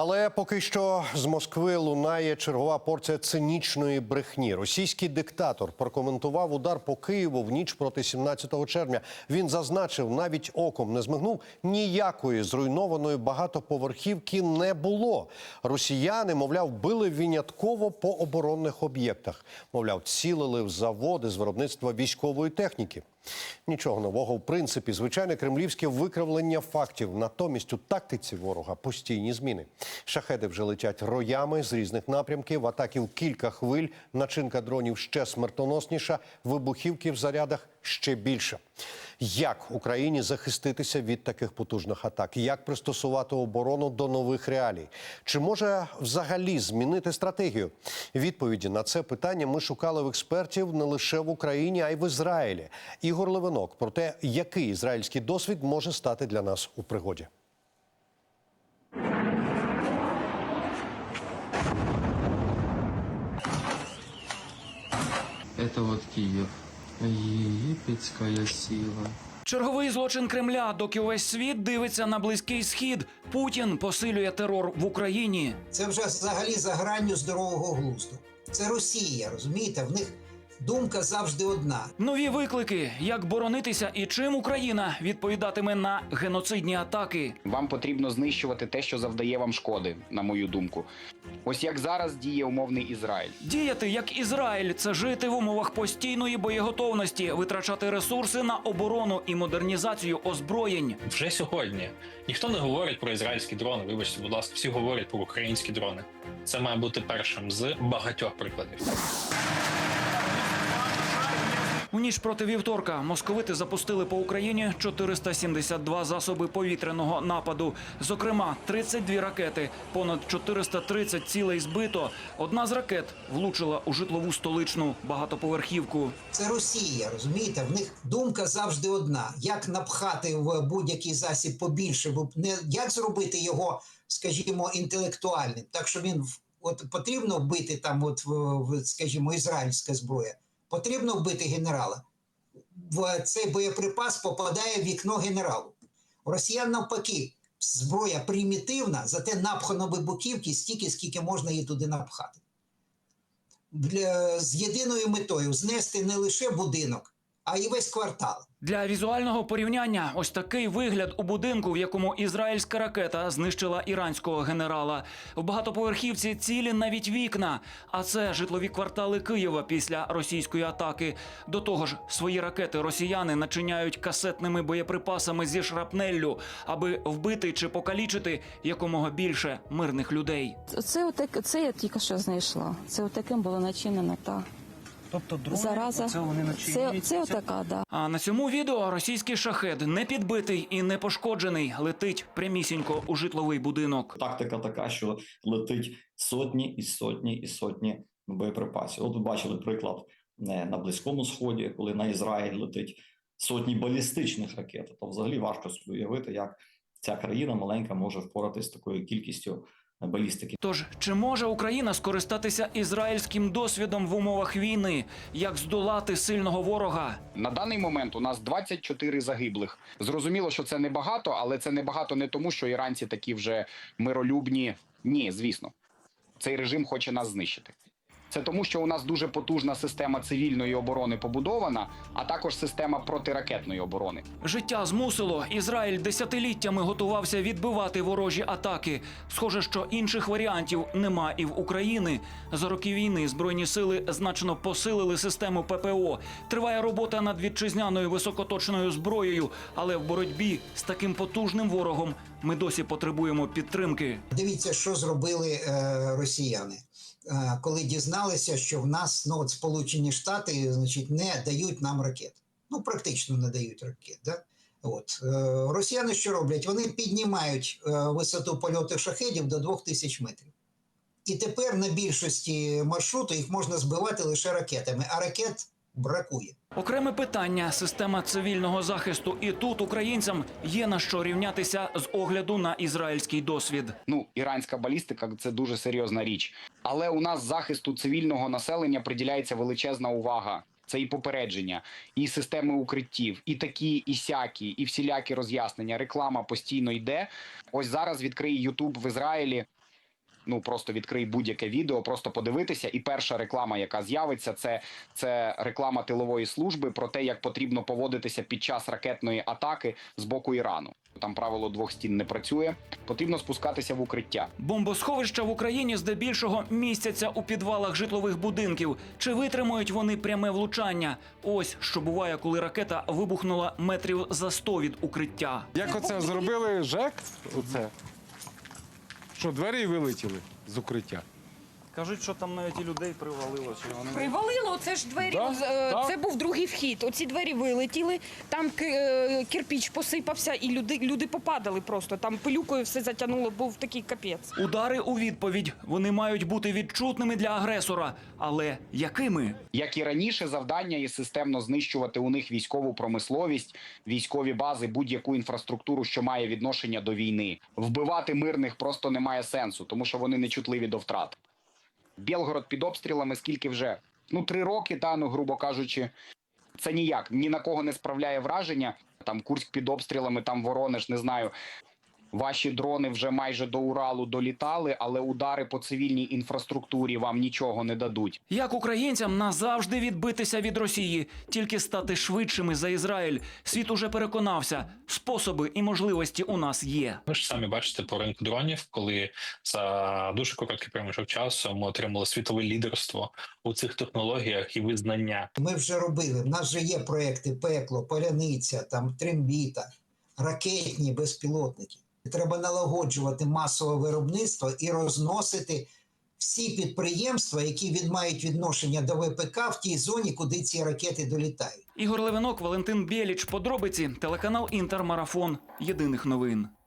Але поки що з Москви лунає чергова порція цинічної брехні. Російський диктатор прокоментував удар по Києву в ніч проти 17 червня. Він зазначив, навіть оком не змигнув, ніякої зруйнованої багатоповерхівки не було. Росіяни, мовляв, били винятково по оборонних об'єктах. Мовляв, цілили в заводи з виробництва військової техніки. Нічого нового в принципі, звичайне кремлівське викривлення фактів. Натомість у тактиці ворога постійні зміни. Шахеди вже летять роями з різних напрямків. Атаків кілька хвиль. Начинка дронів ще смертоносніша. Вибухівки в зарядах ще більше. Як Україні захиститися від таких потужних атак? Як пристосувати оборону до нових реалій? Чи може взагалі змінити стратегію? Відповіді на це питання ми шукали в експертів не лише в Україні, а й в Ізраїлі. Ігор Левинок про те, який ізраїльський досвід може стати для нас у пригоді. Это вот Киев. Египетская сила. Черговий злочин Кремля, доки увесь світ дивиться на близький схід. Путін посилює терор в Україні. Це вже взагалі за гранню здорового глузду. Це Росія, розумієте? В них думка завжди одна. Нові виклики, як боронитися і чим Україна відповідатиме на геноцидні атаки. Вам потрібно знищувати те, що завдає вам шкоди, на мою думку. Ось як зараз діє умовний Ізраїль. Діяти як Ізраїль це жити в умовах постійної боєготовності, витрачати ресурси на оборону і модернізацію озброєнь. Вже сьогодні ніхто не говорить про ізраїльські дрони. Вибачте, будь ласка, всі говорять про українські дрони. Це має бути першим з багатьох прикладів. У ніч проти вівторка московити запустили по Україні 472 засоби повітряного нападу. Зокрема, 32 ракети, понад 430 цілей збито. Одна з ракет влучила у житлову столичну багатоповерхівку. Це Росія, розумієте? В них думка завжди одна: як напхати в будь-який засіб побільше, не як зробити його, скажімо, інтелектуальним, так що він от потрібно вбити там, от скажімо, ізраїльська зброя. Потрібно вбити генерала. В цей боєприпас попадає в вікно генералу. Росіян навпаки, зброя примітивна, зате напхано вибухівки стільки, скільки можна її туди напхати. Для, з єдиною метою знести не лише будинок, а й весь квартал. Для візуального порівняння ось такий вигляд у будинку, в якому ізраїльська ракета знищила іранського генерала. В багатоповерхівці цілі навіть вікна. А це житлові квартали Києва після російської атаки. До того ж, свої ракети росіяни начиняють касетними боєприпасами зі шрапнеллю, аби вбити чи покалічити якомога більше мирних людей. Це отак, це я тільки що знайшла. Це отаким було начинено та Тобто дрони, зараза. це вони Це, начинюють. це отака, да. А на цьому відео російський шахед не підбитий і не пошкоджений, летить прямісінько у житловий будинок. Тактика така, що летить сотні і сотні і сотні боєприпасів. От ви бачили приклад е, на Близькому Сході, коли на Ізраїль летить сотні балістичних ракет. То взагалі важко уявити, як ця країна маленька може впоратись з такою кількістю балістики. Тож чи може Україна скористатися ізраїльським досвідом в умовах війни? Як здолати сильного ворога? На даний момент у нас 24 загиблих. Зрозуміло, що це небагато, але це небагато не тому, що іранці такі вже миролюбні. Ні, звісно, цей режим хоче нас знищити. Це тому, що у нас дуже потужна система цивільної оборони побудована, а також система протиракетної оборони. Життя змусило. Ізраїль десятиліттями готувався відбивати ворожі атаки. Схоже, що інших варіантів нема і в Україні. За роки війни збройні сили значно посилили систему ППО. Триває робота над вітчизняною високоточною зброєю, але в боротьбі з таким потужним ворогом ми досі потребуємо підтримки. Дивіться, що зробили е, росіяни, коли дізналися, що в нас ну, от Сполучені Штати значить, не дають нам ракет. Ну, практично не дають ракет. Да? От. Е, росіяни що роблять? Вони піднімають е, висоту польоту шахедів до 2000 метрів. І тепер на більшості маршруту їх можна збивати лише ракетами, а ракет бракує. Окреме питання система цивільного захисту. І тут українцям є на що рівнятися з огляду на ізраїльський досвід. Ну, іранська балістика це дуже серйозна річ. Але у нас захисту цивільного населення приділяється величезна увага. Це і попередження, і системи укриттів, і такі, і сякі, і всілякі роз'яснення. Реклама постійно йде. Ось зараз відкриє Ютуб в Ізраїлі. Ну просто відкрий будь-яке відео, просто подивитися. І перша реклама, яка з'явиться, це, це реклама тилової служби про те, як потрібно поводитися під час ракетної атаки з боку Ірану. Там правило двох стін не працює. Потрібно спускатися в укриття. Бомбосховища в Україні здебільшого містяться у підвалах житлових будинків. Чи витримують вони пряме влучання? Ось що буває, коли ракета вибухнула метрів за 100 від укриття. Як оце зробили ЖЕК? Оце. Що двері вилетіли з укриття? Кажуть, що там навіть і людей привалило. Чи вони... Привалило, це ж двері. Да, е, да. Це був другий вхід. Оці двері вилетіли, там ки- е, кирпіч посипався, і люди, люди попадали просто. Там пилюкою все затягнуло, був такий капець. Удари у відповідь вони мають бути відчутними для агресора. Але якими? Як і раніше, завдання є системно знищувати у них військову промисловість, військові бази, будь-яку інфраструктуру, що має відношення до війни. Вбивати мирних просто немає сенсу, тому що вони не чутливі до втрат. Білгород під обстрілами скільки вже? Ну, три роки, та, ну, грубо кажучи, це ніяк. Ні на кого не справляє враження. Там Курськ під обстрілами, там Воронеж, не знаю. Ваші дрони вже майже до Уралу долітали, але удари по цивільній інфраструктурі вам нічого не дадуть. Як українцям назавжди відбитися від Росії, тільки стати швидшими за Ізраїль? Світ уже переконався, способи і можливості у нас є. Ви ж самі бачите по ринку дронів, коли за дуже короткий проміжок часу ми отримали світове лідерство у цих технологіях і визнання. Ми вже робили. В нас вже є проекти пекло, поляниця, там трембіта, ракетні безпілотники. Треба налагоджувати масове виробництво і розносити всі підприємства, які від мають відношення до ВПК в тій зоні, куди ці ракети долітають. Ігор Левинок, Валентин Біліч. Подробиці телеканал Інтермарафон. Єдиних новин.